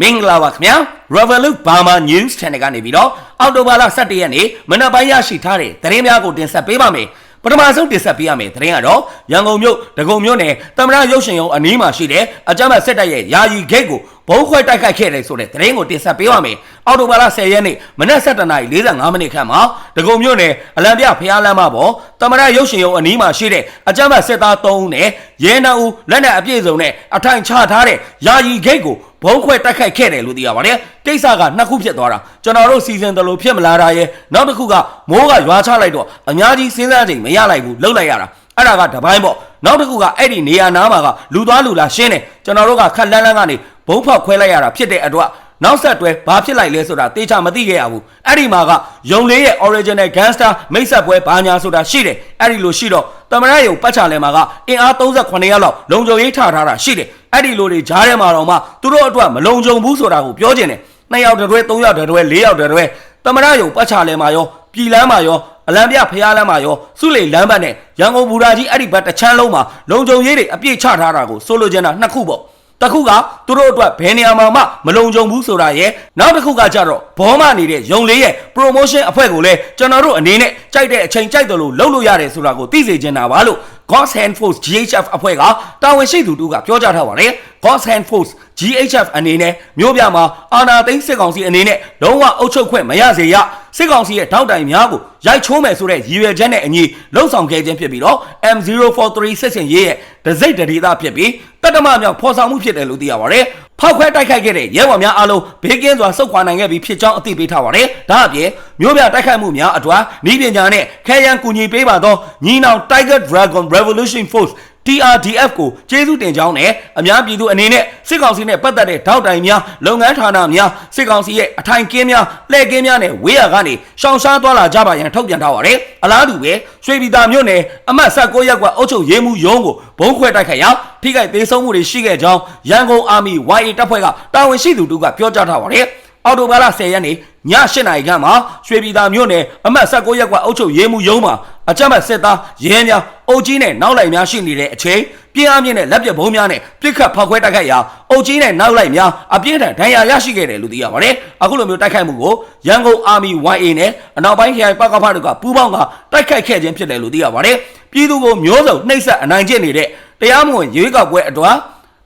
မင်္ဂလာပါခင်ဗျာ Revolut Burma News Channel ကနေပြီးတော့အောက်တိုဘာလ17ရက်နေ့မနက်ပိုင်းရရှိထားတဲ့သတင်းများကိုတင်ဆက်ပေးပါမယ်ပထမဆုံးတင်ဆက်ပေးရမယ့်သတင်းကတော့ရန်ကုန်မြို့ဒဂုံမြို့နယ်တမရရုပ်ရှင်ရုံအနီးမှာရှိတဲ့အကြမ်းဖက်စစ်တပ်ရဲ့ယာယီဂိတ်ကို ဘုံခွဲတိုက်ခိုက်ခဲ့တယ်ဆိုတဲ့သတင်းကိုတင်ဆက်ပေးပါမယ်အောက်တိုဘာလ10ရက်နေ့မနက်7:45မိနစ်ခန့်မှာဒဂုံမြို့နယ်အလံပြဖျားလမ်းမပေါ်တမရရုပ်ရှင်ရုံအနီးမှာရှိတဲ့အကြမ်းဖက်စစ်သား3ဦးနဲ့ရဲနှောက်ဦးလက်နက်အပြည့်စုံနဲ့အထိုင်ချထားတဲ့ယာယီဂိတ်ကိုဘုံခွဲတိုက်ခိုက်ခဲ့တယ်လို့သိရပါတယ်။ကိစ္စကနှစ်ခုဖြစ်သွားတာကျွန်တော်တို့စီစဉ်တယ်လို့ဖြစ်မလာတာရဲ့နောက်တစ်ခုကမိုးကရွာချလိုက်တော့အများကြီးစဉ်းစားချိန်မရလိုက်ဘူးလှုပ်လိုက်ရတာအဲ့ဒါကတပိုင်းပေါ့နောက်တစ်ခုကအဲ့ဒီနေရာနားမှာကလူသွားလူလာရှင်းတယ်ကျွန်တော်တို့ကခက်လန်းလန်းကနေ ဘုံဖောက်ခွဲလိုက်ရတာဖြစ်တဲ့အတွက်နောက်ဆက်တွဲဘာဖြစ်လိုက်လဲဆိုတာတေချာမသိခဲ့ရဘူးအဲ့ဒီမှာကယုံလေးရဲ့ original gangster မိတ်ဆက်ပွဲဘာညာဆိုတာရှိတယ်အဲ့ဒီလိုရှိတော့တမရယုံပတ်ချလဲမှာကအင်အား38ရက်လောက်လုံခြုံရေးထားထားတာရှိတယ်အဲ့ဒီလိုတွေဂျားထဲမှာတော့မှသူတို့အတွက်မလုံခြုံဘူးဆိုတာကိုပြောချင်တယ်နှစ်ယောက်တည်းတွဲ၃ယောက်တည်းတွဲ၄ယောက်တည်းတွဲတမရယုံပတ်ချလဲမှာရောပြည်လမ်းမှာရောအလံပြဖျားလမ်းမှာရောစုလေလမ်းဘက်နဲ့ရန်ကုန်ဘူရာကြီးအဲ့ဒီဘက်တစ်ချမ်းလုံးမှာလုံခြုံရေးတွေအပြည့်ချထားတာကိုဆိုလိုချင်တာနှစ်ခုပေါ့ တခုကသူတို့အတွက်ဘယ်နေရာမှာမှမလုံခြုံဘူးဆိုတာရဲ့နောက်တစ်ခုကကြတော့ဘောမနေတဲ့ယုံလေးရဲ့ promotion အဖွဲ့ကိုလည်းကျွန်တော်တို့အနေနဲ့ကြိုက်တဲ့အချိန်ကြိုက်တယ်လို့လုပ်လို့ရတယ်ဆိုတာကိုသိစေချင်တာပါလို့ God's Hand Force GHF အဖွဲ့ကတာဝန်ရှိသူတို့ကပြောကြားထားပါတယ် God's Hand Force GHF အနေနဲ့မြို့ပြမှာအာဏာသိမ်းစစ်ကောင်စီအနေနဲ့လုံးဝအုပ်ချုပ်ခွင့်မရစေရ စစ်ကောင်စီရဲ့ထောက်တိုင်များကိုရိုက်ချိုးမယ်ဆိုတဲ့ရည်ရွယ်ချက်နဲ့အညီလှုံ့ဆော်ခဲ့ခြင်းဖြစ်ပြီးတော့ M043 စစ်စင်ရေးရဲ့ဒစိတ်တဒေသဖြစ်ပြီးတတ္တမမြောက်ဖော်ဆောင်မှုဖြစ်တယ်လို့သိရပါတယ်ဖောက်ခွဲတိုက်ခိုက်ခဲ့တဲ့ရဲဘော်များအားလုံးဘေးကင်းစွာစုခွာနိုင်ခဲ့ပြီးဖြစ်ကြောင်းအသိပေးထားပါတယ်။ဒါအပြင်မြို့ပြတိုက်ခိုက်မှုများအထွာဤပညာနဲ့ခဲယံကူညီပေးပါသောညီနောင် Tiger Dragon Revolution Force TRDF ကိုကျေးဇူးတင်ကြောင်းနဲ့အများပြည်သူအနေနဲ့စစ်ကောင်စီနဲ့ပတ်သက်တဲ့ထောက်တိုင်များလုပ်ငန်းဌာနများစစ်ကောင်စီရဲ့အထိုင်ကင်းများလှည့်ကင်းများနဲ့ဝေးရကနေရှောင်ရှားသွားလာကြပါရန်ထုတ်ပြန်ထားပါတယ်။အလားတူပဲရွှေပြည်သာမြို့နယ်အမှတ်16ရပ်ကွက်အုပ်ချုပ်ရေးမှူးရုံးကိုဘုံခွဲတိုက်ခိုက်ရာထိခိုက်သေးဆုံးမှုတွေရှိခဲ့ကြောင်းရန်ကုန်အာမီ YA တပ်ဖွဲ့ကတာဝန်ရှိသူတို့ကပြောကြားထားပါတယ်။အော်တိုဘာလ10ရက်နေ့ ည8နာရီခန့်မှာရွှေပြည်သာမြို့နယ်အမှတ်16ရပ်ကွက်အုပ်ချုပ်ရေးမှူးရုံးမှာအကြမ်းဖက်စစ်သားရဲများအုပ်ကြီးနဲ့နောက်လိုက်များရှိနေတဲ့အချိန်ပြင်းအားမြင့်တဲ့လက်ပစ်ဘုံများနဲ့ပြစ်ခတ်ဖောက်ခွဲတိုက်ခိုက်ရာအုပ်ကြီးနဲ့နောက်လိုက်များအပြင်းထန်ဒဏ်ရာရရှိခဲ့တယ်လို့သိရပါတယ်။အခုလိုမျိုးတိုက်ခိုက်မှုကိုရန်ကုန်အာမီ YA နဲ့အနောက်ပိုင်းခရိုင်ပကဖတို့ကပူးပေါင်းကတိုက်ခိုက်ခဲ့ခြင်းဖြစ်တယ်လို့သိရပါတယ်။ပြည်သူကိုမျိုးစုံနှိပ်စက်အနိုင်ကျင့်နေတဲ့တရားမဝင်ရွေးကောက်ပွဲအတွက်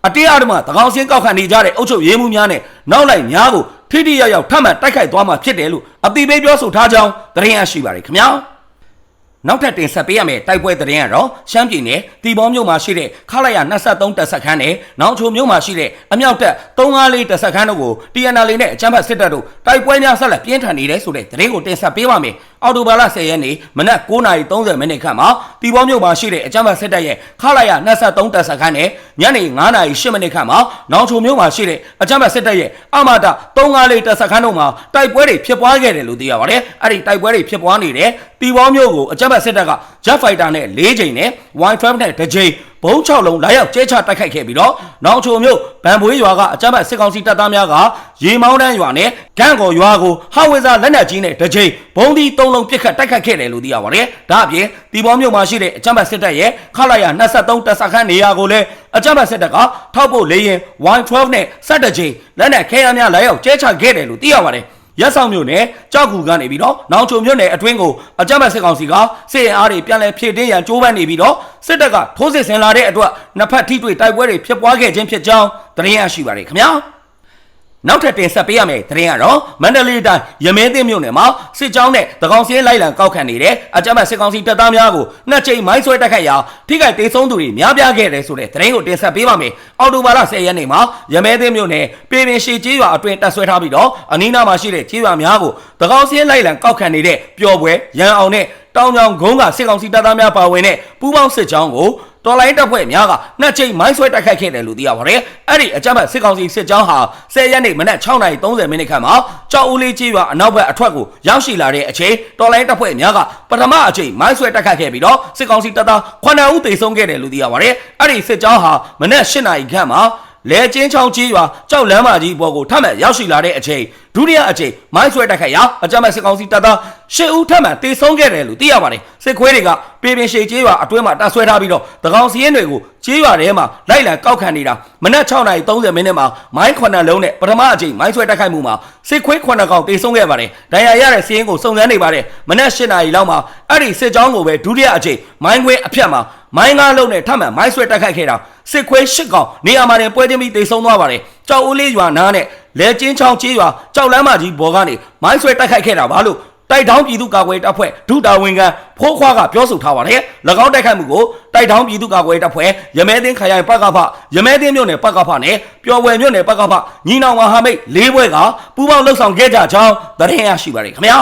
အတရားဓမ္မတကောင်စင်းကောက်ခံနေကြတဲ့အုပ်ချုပ်ရေးမှုများနဲ့နောက်လိုက်များကိုထိထိရောက်ရောက်ထပ်မံတိုက်ခိုက်သွားမှာဖြစ်တယ်လို့အတိပေးပြောဆိုထားကြောင်းသတင်းရရှိပါတယ်ခင်ဗျာနောက်ထပ်တင်ဆက်ပေးရမယ့်တိုက်ပွဲသတင်းကတော့ရှမ်းပြည်နယ်တီဘောမြို့မှာရှိတဲ့ခလာရ23တပ်စခန်းနဲ့နောင်ချိုမြို့မှာရှိတဲ့အမြောက်တပ်354တပ်စခန်းတို့ကို TNL နဲ့အကြမ်းဖက်စစ်တပ်တို့တိုက်ပွဲများဆက်လက်ပြင်းထန်နေတယ်ဆိုတဲ့သတင်းကိုတင်ဆက်ပေးပါမယ်။ အော်တိုဘာလ10ရက်နေ့မနက်9:30မိနစ်ခန့်မှာတီဘောမြို့မှာရှိတဲ့အကြမ်းဖက်စစ်တပ်ရဲ့ခလာရ23တပ်စခန်းနဲ့ညနေ9:08မိနစ်ခန့်မှာနောင်ချိုမြို့မှာရှိတဲ့အကြမ်းဖက်စစ်တပ်ရဲ့အမတာ354တပ်စခန်းတို့မှာတိုက်ပွဲတွေဖြစ်ပွားခဲ့တယ်လို့သိရပါတယ်။အဲ့ဒီတိုက်ပွဲတွေဖြစ်ပွားနေတဲ့တီဘောမြို့ကိုအကြမ်းဖက်စစ်တပ်က Jet Fighter နဲ့၄ချိန်နဲ့ Y12 နဲ့တစ်ချိန် ဘုံ6လုံးလာရောက်ကျဲချတိုက်ခိုက်ခဲ့ပြီးတော့နောင်ချိုမြို့ဗန်ပွေးရွာကအကြမ်းဖက်စစ်ကောင်စီတပ်သားများကရေမောင်းတန်းရွာနဲ့ဂန့်ကော်ရွာကိုဟာဝေဇာလက်နက်ကြီးနဲ့တစ်ချိန်ဘုံဒီ3လုံးပစ်ခတ်တိုက်ခိုက်ခဲ့တယ်လို့သိရပါတယ်။ဒါအပြင်တီဘောမြို့မှာရှိတဲ့အကြမ်းဖက်စစ်တပ်ရဲ့ခလာရ23တပ်စခန်းနေရာကိုလည်းအကြမ်းဖက်စစ်တပ်ကထောက်ပို့လေရင် Y12 နဲ့17ချိန်လက်နက်ခဲယမ်းများလာရောက်ကျဲချခဲ့တယ်လို့သိရပါတယ်။ ရက်ဆောင်မြို့နယ်ကြောက်ကူကနေပြီးတော့နောင်ချုံမြို့နယ်အတွင်းကိုအကြမ်းဖက်စစ်ကောင်စီကစစ်ရင်အားတွေပြန်လည်ဖြည့်တင်းရန်ကြိုးပမ်းနေပြီးတော့စစ်တပ်ကထိုးစစ်ဆင်လာတဲ့အတွက်နှစ်ဖက်ထိတွေ့တိုက်ပွဲတွေဖြစ်ပွားခဲ့ခြင်းဖြစ်ကြောင်းသတင်းရရှိပါရခင်ဗျာ နောက်ထပ်တင်ဆက်ပေးရမယ့်သတင်းကတော့မန္တလေးတိုင်းရမင်းသိမ်းမြို့နယ်မှာစစ်ကြောင်းနဲ့တကောင်စင်းလိုက်လံကောက်ခံနေတဲ့အကြမ်းဖက်စစ်ကောင်စီတပ်သားများကိုနှစ်ချိန်မိုင်းဆွဲတိုက်ခိုက်ရာထိခိုက်ဒေဆုံးသူတွေများပြားခဲ့တယ်ဆိုတဲ့သတင်းကိုတင်ဆက်ပေးပါမယ်။အော်တိုဘာလ10ရက်နေ့မှာရမင်းသိမ်းမြို့နယ်ပြည်ပင်ရှိကျေးရွာအတွင်းတပ်ဆွဲထားပြီးတော့အနီးနားမှာရှိတဲ့ကျေးရွာများကိုတကောင်စင်းလိုက်လံကောက်ခံနေတဲ့ပျော်ပွဲရန်အောင်နဲ့တောင်ကြောင်ဂုံးကစစ်ကောင်စီတပ်သားများပါဝင်တဲ့ပူးပေါင်းစစ်ကြောင်းကို တော်လိုင်းတပ်ဖွဲ့များကနှစ်ချိန်မိုင်းဆွဲတိုက်ခိုက်ခဲ့တယ်လို့သိရပါတယ်။အဲ့ဒီအကြမ်းဖက်စစ်ကောင်စီစစ်ကြောင်းဟာ10ရက်နေ့မနက်6:30မိနစ်ခန့်မှာကြောက်ဦးလေးကြီးရွာအနောက်ဘက်အထွက်ကိုရောက်ရှိလာတဲ့အချိန်တော်လိုင်းတပ်ဖွဲ့များကပထမအချိန်မိုင်းဆွဲတိုက်ခိုက်ခဲ့ပြီးတော့စစ်ကောင်စီတပ်သား9ဦးသေဆုံးခဲ့တယ်လို့သိရပါတယ်။အဲ့ဒီစစ်ကြောင်းဟာမနက်8:00နာရီခန့်မှာလဲကျင်းချောင်းကြီးရွာကြောက်လမ်းမကြီးပေါ်ကိုထပ်မံရောက်ရှိလာတဲ့အချိန် ဒုတိယအကြိမ်မိုင်းဆွဲတိုက်ခိုက်ရာအကြမ်းဖက်စစ်ကောင်စီတပ်သားရှစ်ဦးထပ်မံတေဆုံးခဲ့တယ်လို့သိရပါတယ်စစ်ခွေးတွေကပြည်ပင်ရှေကျေးရွာအတွင်းမှာတပ်ဆွဲထားပြီးတော့တကောင်စီရင်တွေကိုကျေးရွာထဲမှာလိုက်လံကောက်ခံနေတာမနက်6:30မိနစ်မှာမိုင်း9လုံးနဲ့ပထမအကြိမ်မိုင်းဆွဲတိုက်ခိုက်မှုမှာစစ်ခွေး9ကောင်တေဆုံးခဲ့ပါတယ်ဒဏ်ရာရတဲ့စီးရင်ကိုစုံစမ်းနေပါတယ်မနက်8နာရီလောက်မှာအဲ့ဒီစစ်ကြောင်းကိုပဲဒုတိယအကြိမ်မိုင်းခွဲအဖြတ်မှာမိုင်းကားလုံးနဲ့ထပ်မံမိုင်းဆွဲတိုက်ခိုက်ခဲ့တာစစ်ခွေး၈ကောင်နေရာမှာတင်ပွဲချင်းပြီးတေဆုံးသွားပါတယ် ကြောက်ဦးလေးရွာနားနဲ့လဲကျင်းချောင်းချေးရွာကြောက်လမ်းမကြီးဘော်ကနေမိုင်းဆွဲတိုက်ခိုက်ခဲ့တာပါလို့တိုက်တောင်းပြည်သူ့ကာကွယ်တပ်ဖွဲ့ဒုတာဝန်ခံဖိုးခွားကပြောဆိုထားပါတယ်၎င်းတိုက်ခိုက်မှုကိုတိုက်တောင်းပြည်သူ့ကာကွယ်တပ်ဖွဲ့ရမဲသိန်းခရိုင်ပကဖရမဲသိန်းမြို့နယ်ပကဖနဲ့ပျော်ဝယ်မြို့နယ်ပကဖညီနောင်မဟာမိတ်၄ဘွဲကပူးပေါင်းလှုပ်ဆောင်ခဲ့ကြကြောင်းသတင်းရရှိပါတယ်ခင်ဗျာ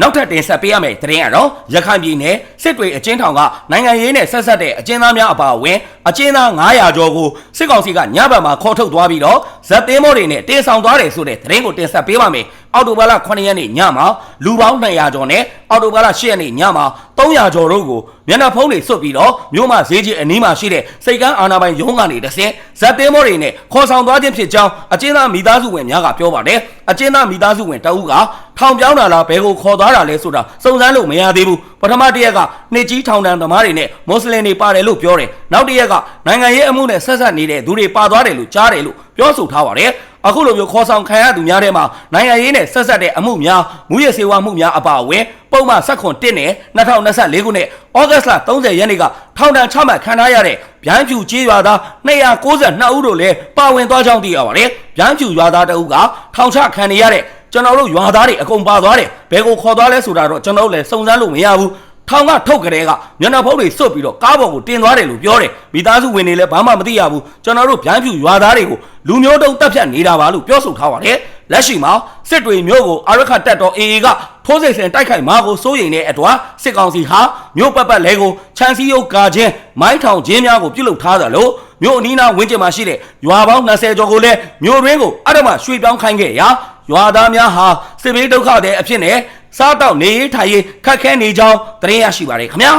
နောက်ထပ်တင်ဆက်ပေးရမယ့်သတင်းကတော့ရခိုင်ပြည်နယ်စစ်တွေအကျဉ်းထောင်ကနိုင်ငံရေးနဲ့ဆက်ဆက်တဲ့အကျဉ်းသားများအပါအဝင်အကျဉ်းသား900ကျော်ကိုစစ်ကောင်စီကညဘက်မှာခေါ်ထုတ်သွားပြီးတော့ဇက်သင်းမောတွေနဲ့တင်ဆောင်သွားတယ်ဆိုတဲ့သတင်းကိုတင်ဆက်ပေးပါမယ်။ အော်တိုဘာလ9ရက်နေ့ညမှာလူပေါင်း200ကျော်နဲ့အော်တိုဘာလ10ရက်နေ့ညမှာ300ကျော်တို့ကိုမျက်နှာဖုံးတွေစွတ်ပြီးတော့မြို့မဈေးကြီးအနီးမှာရှိတဲ့စိတ်ကန်းအာနာပိုင်ရုံးကနေတဆင့်ဇက်သင်းမောတွေနဲ့ခေါ်ဆောင်သွားခြင်းဖြစ်ကြောင်းအကျဉ်းသားမိသားစုဝင်များကပြောပါတယ်။အကျဉ်းသားမိသားစုဝင်တအုပ်ကထောင်ပြောင်းတာလားဘယ်ကိုခေါ်သွားတာလဲဆိုတာစုံစမ်းလို့မရသေးဘူးပထမတစ်ရက်ကနှစ်ကြီးထောင်တန်းသမားတွေနဲ့မွတ်စလင်တွေပါတယ်လို့ပြောတယ်နောက်တစ်ရက်ကနိုင်ငံရေးအမှုနဲ့ဆက်ဆက်နေတဲ့သူတွေပါသွားတယ်လို့ကြားတယ်လို့ပြောဆိုထားပါတယ် အခုလိုမျိုးခေါ်ဆောင်ခံရသူများထဲမှာနိုင်ငံရေးနဲ့ဆက်ဆက်တဲ့အမှုများမူရစေဝါမှုများအပါအဝင်ပုံမှန်ဆက်ခွန်1နဲ့2024ခုနှစ်ဩဂတ်စ်လ30ရက်နေ့ကထောင်ဒဏ်ချမှတ်ခံထားရတဲ့ဗျမ်းဖြူကျေးရွာသား292ဦးတို့လည်းပါဝင်သွားကြောင်းသိရပါတယ်ဗျမ်းဖြူရွာသားတအုပ်ကထောင်ချခံနေရတဲ့ကျွန်တော်တို့ရွာသားတွေအကုန်ပါသွားတယ်ဘယ်ကိုခေါ်သွားလဲဆိုတာတော့ကျွန်တော်တို့လည်းစုံစမ်းလို့မရဘူး ထောင်ကထုတ်ကြတဲ့ကမျက်နှာဖုံးတွေစွတ်ပြီးတော့ကားပေါ်ကိုတင်သွားတယ်လို့ပြောတယ်မိသားစုဝင်တွေလည်းဘာမှမသိရဘူးကျွန်တော်တို့ဗျမ်းဖြူရွာသားတွေကိုလူမျိုးတုံးတက်ဖြတ်နေတာပါလို့ပြောဆိုထားပါတယ်လက်ရှိမှာစစ်တွေမျိုးကိုအာရခတက်တော် AA ကထိုးစိတ်စင်တိုက်ခိုက်မှာကိုစိုးရိမ်တဲ့အတွက်စစ်ကောင်စီဟာမြို့ပတ်ပတ်လဲကိုချန်စီယုတ်ကာချင်းမိုင်းထောင်ချင်းများကိုပြုတ်လုထားသလိုမြို့အနီးနားဝင်းကျင်မှာရှိတဲ့ရွာပေါင်း20ကျော်ကိုလည်းမြို့ရင်းကိုအရမရွှေ့ပြောင်းခိုင်းခဲ့ရာရွာသားများဟာစစ်ဘေးဒုက္ခတဲ့အဖြစ်နဲ့ စားတောက်နေရေးထိုင်ရေးခက်ခဲနေကြောင်းသတင်းရရှိပါတယ်ခင်ဗျာ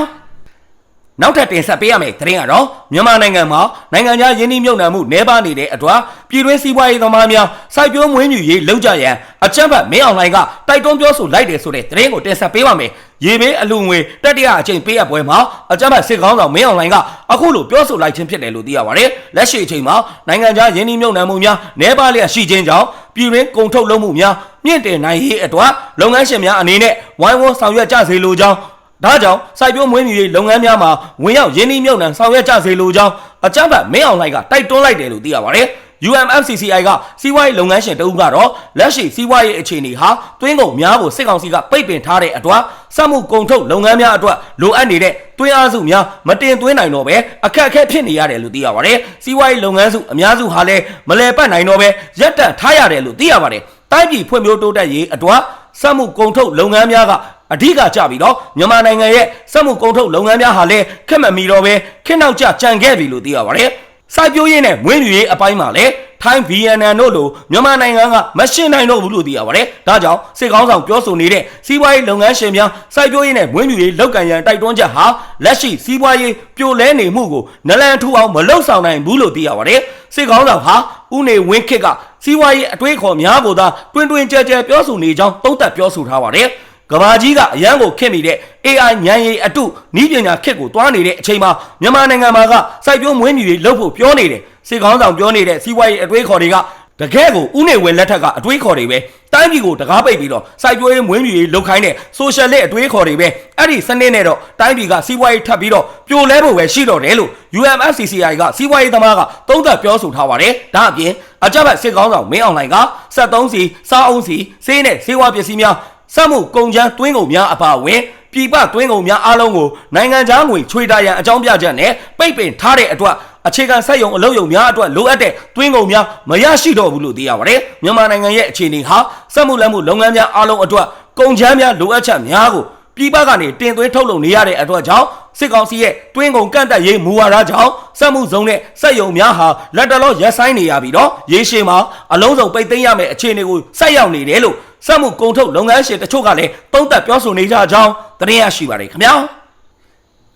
နောက်ထပ်တင်ဆက်ပေးရမယ့်သတင်းကတော့မြန်မာနိုင်ငံမှာနိုင်ငံခြားယင်းနှိမ့်မြုပ်နှံမှုနှဲပါနေတဲ့အတွက်ပြည်တွင်းစီးပွားရေးသမားများစိုက်ပျိုးမွေးမြူရေးလုပ်ကြရန်အချမ်းဘတ်မင်းအောင်လှိုင်ကတိုက်တွန်းပြောဆိုလိုက်တယ်ဆိုတဲ့သတင်းကိုတင်ဆက်ပေးပါမယ်။ရေဘေးအလူငွေတက်တရအချိန်ပေးရပွဲမှာအချမ်းဘတ်စစ်ကောင်းဆောင်မင်းအောင်လှိုင်ကအခုလိုပြောဆိုလိုက်ခြင်းဖြစ်တယ်လို့သိရပါတယ်။လက်ရှိအချိန်မှာနိုင်ငံခြားယင်းနှိမ့်မြုပ်နှံမှုများနှဲပါလျက်ရှိခြင်းကြောင့် ပြည်တွင်းကုန်ထုတ်လုပ်မှုများမြင့်တင်နိုင်ရေးအတွက်လုပ်ငန်းရှင်များအနေနဲ့ဝိုင်းဝန်းဆောင်ရွက်ကြစေလိုကြောင်းဒါကြောင့်စိုက်ပျိုးမွေးမြူရေးလုပ်ငန်းများမှာဝင်ရောက်ရင်းနှီးမြှုပ်နှံဆောင်ရွက်ကြစေလိုကြောင်းအကြမ်းဖက်မင်းအောင်လှိုင်ကတိုက်တွန်းလိုက်တယ်လို့သိရပါတယ်။ UMFCCI ကစီးပွားရေးလုပ်ငန်းရှင်တဦးကတော့လက်ရှိစီးပွားရေးအခြေအနေဟာတွင်းကုန်များကိုစစ်ကောင်စီကပိတ်ပင်ထားတဲ့အတွက်စက်မှုကုန်ထုတ်လုပ်ငန်းများအတွက်လိုအပ်နေတဲ့တွင်းအားစုများမတင်သွင်းနိုင်တော့ပဲအခက်အခဲဖြစ်နေရတယ်လို့သိရပါတယ်။စီးပွားရေးလုပ်ငန်းစုအများစုဟာလည်းမလဲပတ်နိုင်တော့ပဲရပ်တန့်ထားရတယ်လို့သိရပါတယ်။တိုင်းပြည်ဖွံ့ဖြိုးတိုးတက်ရေးအတွက်စက်မှုကုန်ထုတ်လုပ်ငန်းများကအဓိကကြပြီးတော့မြန်မာနိုင်ငံရဲ့စက်မှုကုန်ထုတ်လုပ်ငန်းများဟာလည်းခက်မမီတော့ပဲခက်နောက်ကျကြံခဲ့ပြီလို့သိရပါတယ်။ စိုက်ပျိုးရေးနဲ့မွေးမြူရေးအပိုင်းမှာလည်းထိုင်းဗီယက်နမ်တို့လိုမြန်မာနိုင်ငံကမရှင်းနိုင်တော့ဘူးလို့သိရပါတယ်။ဒါကြောင့်စစ်ကောင်းဆောင်ပြောဆိုနေတဲ့စီးပွားရေးလုပ်ငန်းရှင်များစိုက်ပျိုးရေးနဲ့မွေးမြူရေးလုပ်ကံရန်တိုက်တွန်းချက်ဟာလက်ရှိစီးပွားရေးပြိုလဲနေမှုကိုနလန်ထူအောင်မလုံဆောင်နိုင်ဘူးလို့သိရပါတယ်။စစ်ကောင်းဆောင်ဟာဥနေဝင်းခစ်ကစီးပွားရေးအတွေးခေါ်များကိုသာတွင်တွင်ကြဲကြဲပြောဆိုနေကြောင်းသုံးသပ်ပြောဆိုထားပါတယ်။ ကဘာကြီးကအရန်ကိုခင့်မိတဲ့ AI ဉာဏ်ရည်အတုနီးပညာခက်ကိုတွားနေတဲ့အချိန်မှာမြန်မာနိုင်ငံမှာကစိုက်ပျိုးမွေးမြူရေးလုပ်ဖို့ပြောနေတယ်စေကောင်းဆောင်ပြောနေတဲ့စီးပွားရေးအတွေးခေါ်တွေကတကယ်ကိုဥနေဝင်လက်ထက်ကအတွေးခေါ်တွေပဲတိုင်းပြည်ကိုတကားပိတ်ပြီးတော့စိုက်ပျိုးရေးမွေးမြူရေးလုပ်ခိုင်းတဲ့ social လက်အတွေးခေါ်တွေပဲအဲ့ဒီစနစ်နဲ့တော့တိုင်းပြည်ကစီးပွားရေးထပ်ပြီးတော့ပြိုလဲဖို့ပဲရှိတော့တယ်လို့ UMFCCI ကစီးပွားရေးသမားကသုံးသပ်ပြောဆိုထားပါတယ်ဒါအပြင်အကြမ်းဖက်စစ်ကောင်းဆောင်မင်းအောင်လှိုင်က73စီစားအုံးစီစေးနဲ့စေးဝါပစ္စည်းများ စက်မှုကုန်ကျန်းတွင်းကုန်များအပါအဝင်ပြည်ပတွင်းကုန်များအားလုံးကိုနိုင်ငံခြားငွေချွေတာရန်အကြောင်းပြချက်နဲ့ပိတ်ပင်ထားတဲ့အတွက်အခြေခံစက်ရုံအလုပ်ရုံများအတွက်လိုအပ်တဲ့တွင်းကုန်များမရရှိတော့ဘူးလို့သိရပါတယ်မြန်မာနိုင်ငံရဲ့အခြေအနေဟာစက်မှုလက်မှုလုပ်ငန်းများအားလုံးအတွက်ကုန်ချမ်းများလိုအပ်ချက်များကိုပြည်ပကနေတင်သွင်းထုတ်လုပ်နေရတဲ့အတွက်ကြောင့်စစ်ကောင်စီရဲ့တွင်းကုန်ကန့်တက်ရေးမူဝါဒကြောင့်စက်မှုဇုံနဲ့စက်ရုံများဟာလက်တလောရက်ဆိုင်နေရပြီးတော့ရေရှည်မှာအလုံးစုံပိတ်သိမ်းရမယ့်အခြေအနေကိုဆိုက်ရောက်နေတယ်လို့ စက်မှုကုန်ထုတ်လုပ်ငန်းရှင်တချို့ကလည်းတုံ့တက်ပြောဆိုနေကြကြောင်းသတင်းရရှိပါတယ်ခင်ဗျာ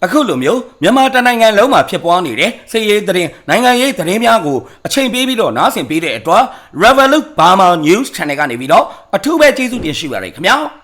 အခုလိုမျိုးမြန်မာတိုင်းနိုင်ငံလုံးမှာဖြစ်ပွားနေတဲ့စစ်ရေးသတင်းနိုင်ငံရေးသတင်းများကိုအချိန်ပေးပြီးတော့နားဆင်ပေးတဲ့အတွက် Revolut Burma News Channel ကနေပြီးတော့အထူးပဲကျေးဇူးတင်ရှိပါတယ်ခင်ဗျာ။